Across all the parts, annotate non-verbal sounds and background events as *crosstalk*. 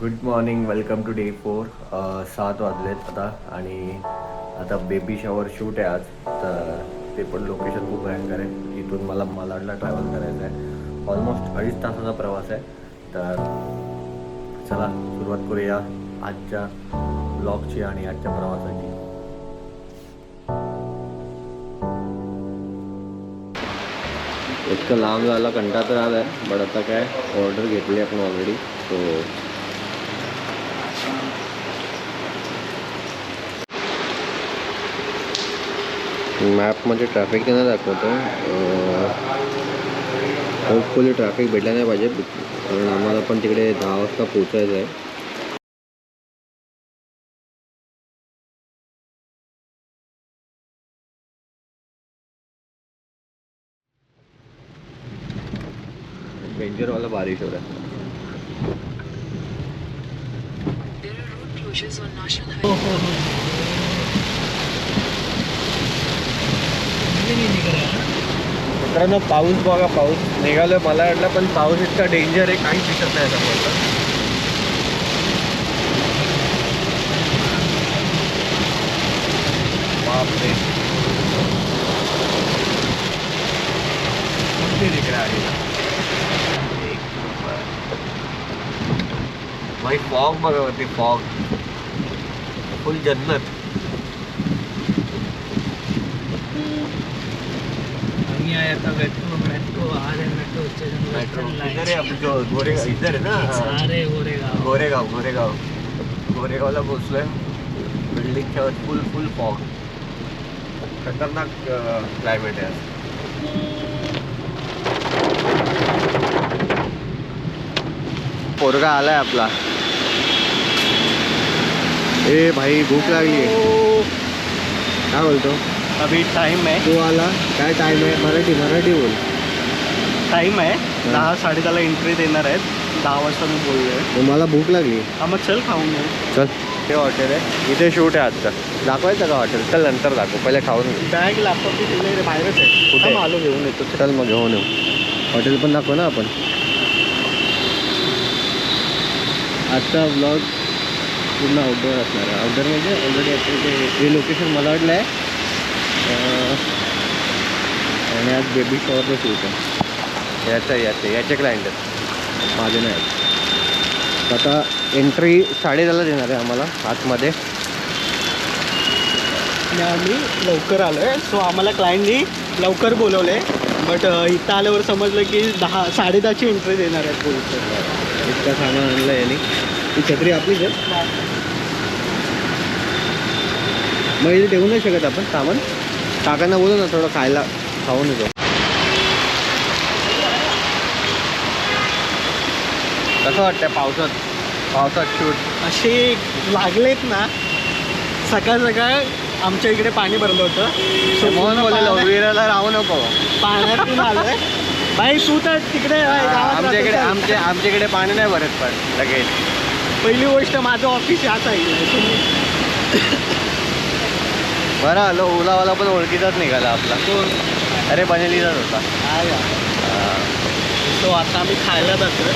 Good morning welcome to day four सात वाजलेत आता आणि आता बेबी शॉवर शूट आहे आज. तर ते पण लोकेशन खूप भयंकर आहे. इथून मला मालाडला ट्रॅव्हल करायचं आहे. ऑलमोस्ट अडीच तासाचा प्रवास आहे. तर चला सुरुवात करूया आजच्या ब्लॉगची आणि आजच्या प्रवासाची. इतकं लांब झाला कंटाळा तर आला आहे बट आता काय ऑर्डर घेतली आपण ऑलरेडी सो मॅपमध्ये ट्रॅफिक नाही दाखवतो. होपफुली ट्रॅफिक भेटला नाही पाहिजे कारण आम्हाला पण तिकडे दहा वाजता पोचायचं आहे. डेंजरवाला बारिश हो रहा है। There are road closures on National Highway. मित्रांनो पाऊस बघा पाऊस निघालो मला वाटलं पण पाऊस इतका डेंजर आहे काहीच दिसत नाही आता बापरे. भाई फॉग बघा वरती फॉग फुल जन्नत आम्ही आहे आता मेट्रो मेट्रो आ रहे मेट्रो स्टेशन मेट्रो इधर है अब जो गोरेगाव इधर आहे ना गोरेगाव गोरेगाव गोरेगाव गोरेगावला पोचलोय बिल्डिंगच्या वर फुल फुल फॉग खतरनाक क्लायमेट आहे पोरगा आलाय आपला. ए भाई भूक लागली काय बोलतो? अभी टाइम है। तू आला काय टाइम आहे मराठी मराठी बोल। टाइम आहे दहा साडे दहाला एंट्री देणार आहेत. दहा वाजता मी बोललोय. मग मला भूक लागली. हा मग चल खाऊन घेऊ. चल. हे हॉटेल आहे. इथे शूट आहे आजचं. दाखवायचं का हॉटेल चल नंतर दाखव. पहिले खाऊन घेऊ बॅग लॅपटॉप तिकडे बाहेरच आहे. कुठे? आलो घेऊन येतो. चल मग घेऊन येऊ. हॉटेल पण दाखव ना आपण. आजचा ब्लॉग पूर्ण आउटडोअर असणार आहे. आउटडोअर म्हणजे ऑलरेडी आपलं ते हे लोकेशन मला वाटलं आहे आणि आज बेबी शॉवरचं शूट आहे याचं आहे, याचे याचे क्लायंट आहेत. माझे नाही आहेत. आता एंट्री साडेदहाला देणार आहे आम्हाला आतमध्ये. आणि आम्ही लवकर आलोय. सो आम्हाला क्लायंटनी लवकर बोलवले बट इथं आल्यावर समजलं की दहा साडे दहाची एंट्री देणार आहेत पोलीस इतका सामान आणलं याने. ती छत्री आपलीच आहे मग इथे ठेवू नाही शकत आपण सामान? काकांना बोलू ना थोडं खायला खाऊन येतो. कसं वाटतंय पावसात? पावसात शूट असे लागलेत ना सकाळ सकाळ आमच्या इकडे पाणी भरलं होतं. बोललेलो पाण्यात- विराला राहू नको. पाण्यातून आलोय? भाई तू तर तिकडे आमच्याकडे राहतो तर. आमच्या आमच्याकडे पाणी नाही भरत पण लगेच. पहिली गोष्ट माझं ऑफिस साईडला आहे. बरं आलो ओलावाला पण ओळखीचाच निघाला आपला. अरे बनेलीचाच होता. सो आता आम्ही खायला जातोय.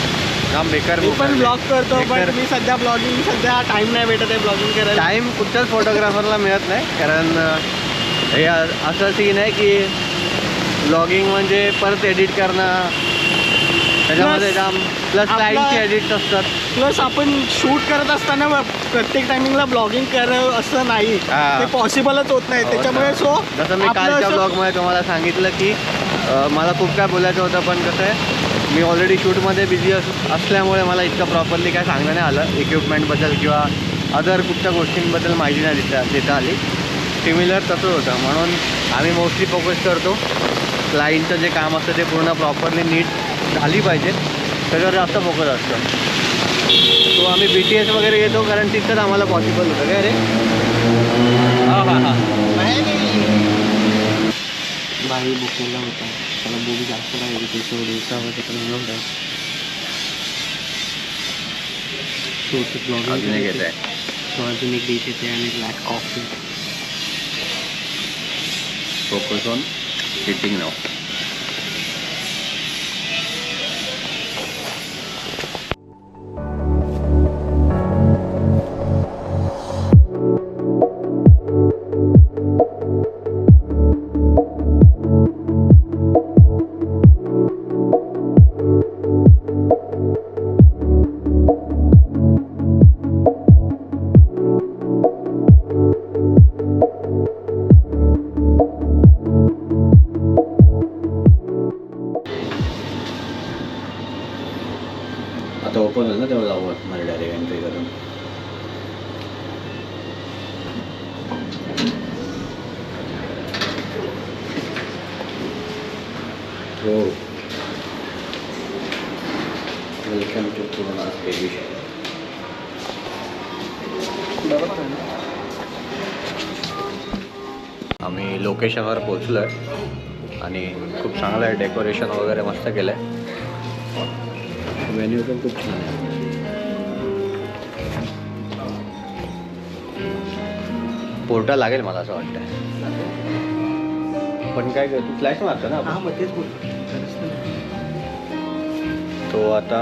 काम बेकार मी पण ब्लॉग करतो पण. मी सध्या ब्लॉगिंग सध्या टाइम नाही भेटत आहे ब्लॉगिंग करायला. टाईम कुठच्याच फोटोग्राफरला मिळत नाही कारण हे असं सीन आहे की ब्लॉगिंग म्हणजे परत एडिट करणं त्याच्यामध्ये काम प्लस क्लायंटचे एडिट्स असतात. प्लस आपण शूट करत असताना प्रत्येक टायमिंगला ब्लॉगिंग कर असं नाही. हा. ते पॉसिबलच होत नाही. हो त्याच्यामुळे. सो जसं मी कालच्या ब्लॉगमध्ये तुम्हाला सांगितलं की मला खूप काय बोलायचं होतं पण कसं आहे मी ऑलरेडी शूटमध्ये बिझी अस असल्यामुळे मला इतकं प्रॉपरली काय सांगणं नाही आलं. इक्विपमेंटबद्दल किंवा अदर कुठच्या गोष्टींबद्दल माहिती नाही देता देता आली. सिमिलर तसं होतं. म्हणून आम्ही मोस्टली फोकस करतो. क्लायंटचं जे काम असतं ते पूर्ण प्रॉपरली नीट झाली पाहिजे. त्याच्यावर जास्त फोकस असतं. तो आम्ही बी टी एस वगैरे येतो कारण तिथंच आम्हाला पॉसिबल होतं. काय रे? हां हां हां. बाई बुक केला होता. त्याला बुक जास्त पाहिजे त्याच्यावर दिवसावर घेऊन अजून एक येत आहे तो अजून एक डिश येते आणि black coffee focus on sitting now. करून हो वेलकम टू पूर्णा बेबी आम्ही लोकेशनवर पोचलो आहे आणि खूप चांगलं आहे. डेकोरेशन वगैरे मस्त केलं आहे व्हेन्यू पण खूप छान आहे. पोर्टल लागेल मला असं वाटतं पण काय कर तू फ्लॅश मारतो ना आपण? हां मग तेच बोलतो तो आता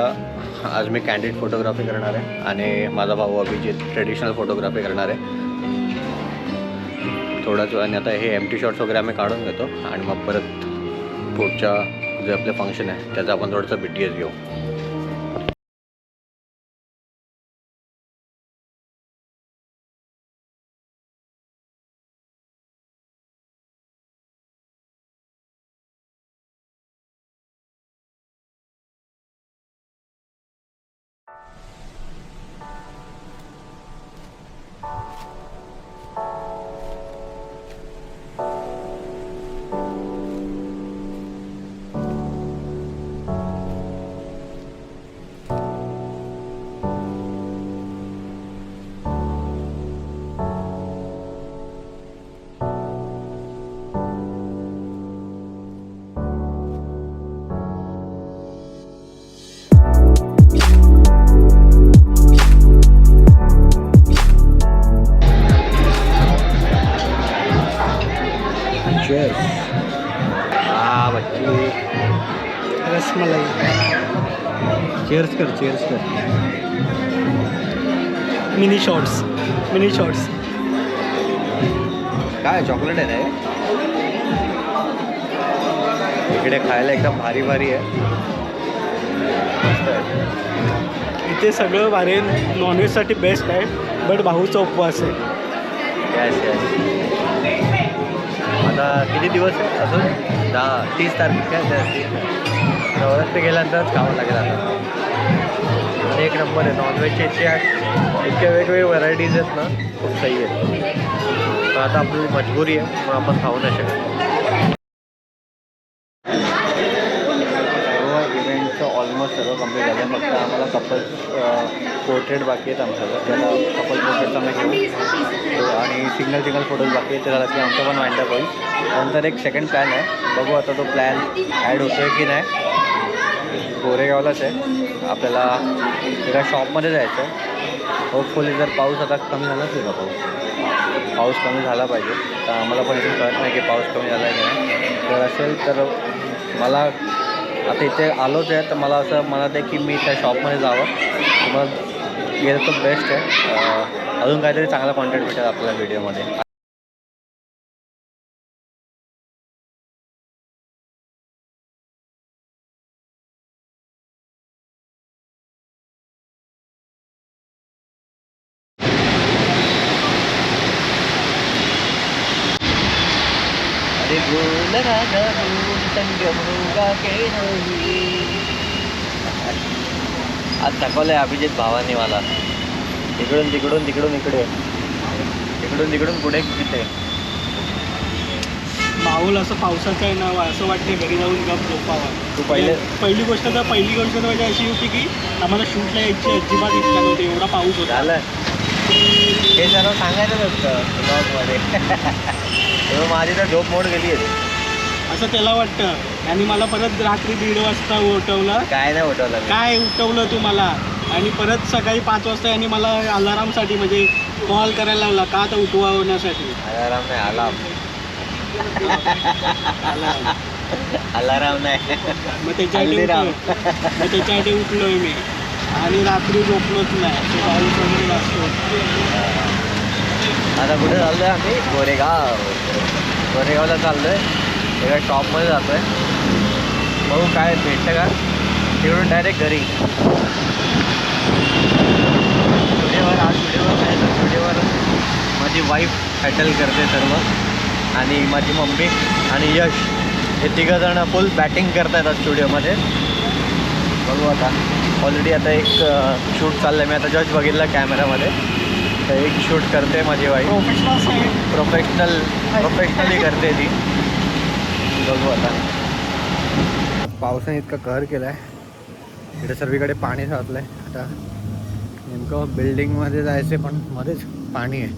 आज मी कॅन्डिड फोटोग्राफी करणार आहे आणि माझा भाऊ अभिजित ट्रेडिशनल फोटोग्राफी करणार आहे. थोडाच आणि आता हे एम टी शॉट्स वगैरे आम्ही काढून घेतो आणि मग परत पुढच्या जे आपलं फंक्शन आहे त्याचं आपण थोडंसं बी टी एस घेऊ. चेअर्स कर चेअर्स कर. मिनी शॉर्ट्स मिनी शॉर्ट्स काय चॉकलेट आहे ना? इकडे खायला एकदम भारी भारी आहे. इथे सगळं भारी नॉनव्हेजसाठी बेस्ट आहे बट भाऊचा उपवास आहे. यस यस आता किती दिवस आहे? अजून? दहा तीस तारखे काय तीस. तारीख. गेल्यानंतरच खावं लागेल आता. आणि एक नंबर आहे नॉनव्हेजचे इतके इतक्या वेगवेगळे व्हरायटीज आहेत ना खूप सही आहेत. तर आता आपली मजबुरी आहे मग आपण खाऊ नाही शकत. इव्हेंटचं ऑलमोस्ट सर्व कंप्लीट झालं. फक्त आम्हाला कपल पोर्ट्रेट बाकी आहेत आमच्याकडं. त्याला कपल पोर्ट्रेट आम्ही घेऊ. हो, आणि सिंगल सिंगल फोटोज बाकी आहेत. त्याला झालं की आमचं पण वाईंडअप होईल. नंतर एक सेकंड प्लॅन आहे. बघू आता तो प्लॅन ॲड होतो आहे की नाही. गोरेगावलाच आहे. आपल्याला एका शॉपमध्ये जायचं आहे होपफुली जर पाऊस आता कमी झालाच नाही का पाऊस पाऊस कमी झाला पाहिजे. तर आम्हाला पण इथून कळत नाही की पाऊस कमी झाला आहे की नाही. तर असेल तर मला आता इथे आलोच आहे तर मला असं मनात आहे की मी त्या शॉपमध्ये जावं. मग गेलं तर बेस्ट आहे. अजून काहीतरी चांगला कॉन्टेंट भेटेल आपल्या व्हिडिओमध्ये आज दाखवलंय अभिजित भावानी मला. इकडून तिकडून तिकडून इकडे. तिकडून तिकडून पुढे तिथे. माहोल असं पावसाचं आहे ना असं वाटते घरी जाऊन गप झोपावा. तू पहिले- पहिली गोष्ट तर पहिली गोष्ट तर म्हणजे अशी होती की आम्हाला शूटला यायची अजिबात इच्छा नव्हती एवढा पाऊस होता. झालं. हे सर्व सांगायचंच असतं ब्लॉगमध्ये *laughs* तेव्हा माझी तर झोप मोड गेली आहे असं त्याला वाटतं. आणि मला परत रात्री दीड वाजता उठवलं. काय नाही उठवलं मी. काय उठवलं तू मला? आणि परत सकाळी पाच वाजता आणि मला अलारामसाठी म्हणजे कॉल करायला लावला. का तर उठवण्यासाठी अलाराम नाही अलार्म अलाराम नाही. मग त्याच्यासाठी हल्दीराम. उठलो मग त्याच्यासाठी उठलोय मी. आणि रात्री झोपलोच नाही. तो पाऊस वगैरे होता. आता कुठे चाललो आहे आम्ही? गोरेगाव. गोरेगावला आहे एका जातो आहे बघू काय भेटतं का? तिकडून डायरेक्ट घरी. स्टुडिओवर आज स्टुडिओवर नाही तर स्टुडिओवर माझी वाईफ हॅटल करते सर्व. आणि माझी मम्मी आणि यश हे तिघंजणं फुल बॅटिंग करतायत आज स्टुडिओमध्ये बघू आता. ऑलरेडी आता एक शूट चाललं आहे मी आता जस्ट बघितलं कॅमेरामध्ये तर एक शूट करते माझी वाईफ प्रोफेशनल प्रोफेशनल प्रोफेशनली करते ती. बघू आता. पावसाने इतकं कहर केलं आहे इकडे सर्वीकडे पाणी साचलं आहे आता नेमकं बिल्डिंगमध्ये जायचं पण मध्येच पाणी आहे.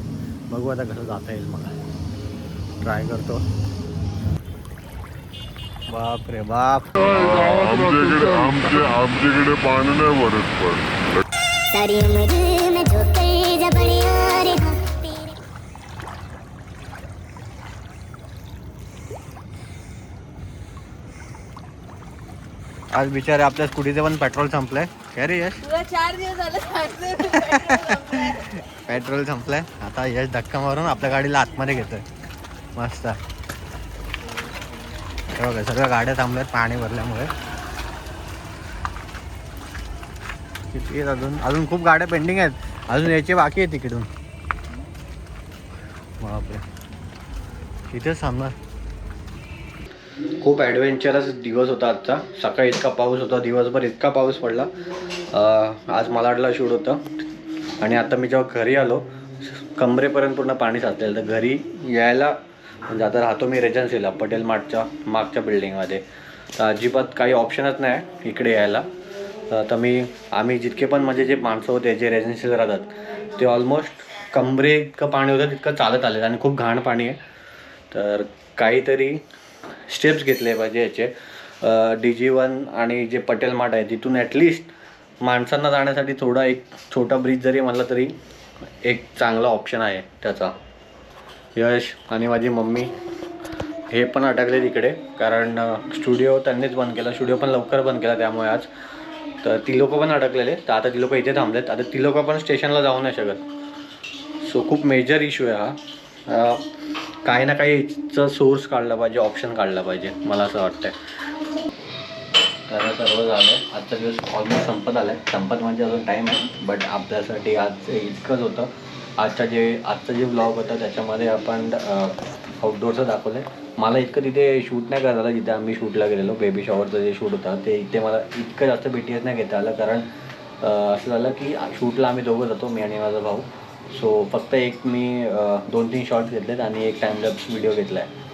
बघू आता कसं जाता येईल मला. ट्राय करतो. बाप रे बाप. आमच्याकडे आमच्या आमच्याकडे पाणी नाही भरत पण. आज बिचारे आपल्या स्कूटीचं पण पेट्रोल संपलंय. काय रे यश? तुला चार दिवस झालं पेट्रोल संपलंय. आता यश धक्का मारून आपल्या गाडीला आतमध्ये घेतोय. मस्त. हे बघा सगळ्या गाड्या थांबल्यात पाणी भरल्यामुळे. किती आहेत अजून? अजून खूप गाड्या पेंडिंग आहेत. अजून यायचे बाकी आहे तिकडून बापरे. तिथेच थांबणार. खूप ॲडव्हेंचरस दिवस होता आजचा. सकाळी इतका पाऊस होता दिवसभर इतका पाऊस पडला. आज मलाडला शूट होतं. आणि आता मी जेव्हा घरी आलो कमरेपर्यंत पूर्ण पाणी साचलेलं. तर घरी यायला म्हणजे आता राहतो मी रेजन्सीला पटेल मार्टच्या मागच्या बिल्डिंगमध्ये तर अजिबात काही ऑप्शनच नाही इकडे यायला. तर मी आम्ही जितके पण म्हणजे जे माणसं होते जे रेजन्सीला राहतात ते ऑलमोस्ट कमरे इतकं पाणी होतं तितकं चालत आले आणि खूप घाण पाणी आहे. तर काहीतरी स्टेप्स घेतले पाहिजे याचे. डी जी वन आणि जे पटेल माठ आहे तिथून ॲटलिस्ट माणसांना जाण्यासाठी थोडा एक छोटा ब्रिज जरी म्हणला तरी एक चांगला ऑप्शन आहे त्याचा. यश आणि माझी मम्मी हे पण अटकले तिकडे कारण स्टुडिओ त्यांनीच बंद केला. स्टुडिओ पण लवकर बंद केला त्यामुळे आज. तर ती लोकं पण अडकलेले. तर आता ती लोकं इथे थांबलेत. आता ती लोकं पण स्टेशनला जाऊ नाही शकत. सो खूप मेजर इश्यू आहे हा. काही ना काही सोर्स काढला पाहिजे ऑप्शन काढला पाहिजे मला असं वाटतंय. तर सर्व झालं आजचा दिवस ऑलमोस्ट संपत आला आहे संपत म्हणजे अजून टाईम आहे बट आपल्यासाठी आज इतकंच होतं. आजचा जे आजचा जे ब्लॉग होता त्याच्यामध्ये आपण आउटडोअरचं दाखवलं आहे मला इतकं तिथे शूट नाही करायला आलं जिथे आम्ही शूटला गेलेलो बेबी शॉवरचं जे शूट होतं ते इथे मला इतकं जास्त बी टी एस नाही घेता आलं. कारण असं झालं की शूटला आम्ही दोघं जातो मी आणि माझा भाऊ. सो फक्त एक मी दोन तीन शॉर्ट्स घेतलेत आणि एक टाइमलॅप्स व्हिडिओ घेतला आहे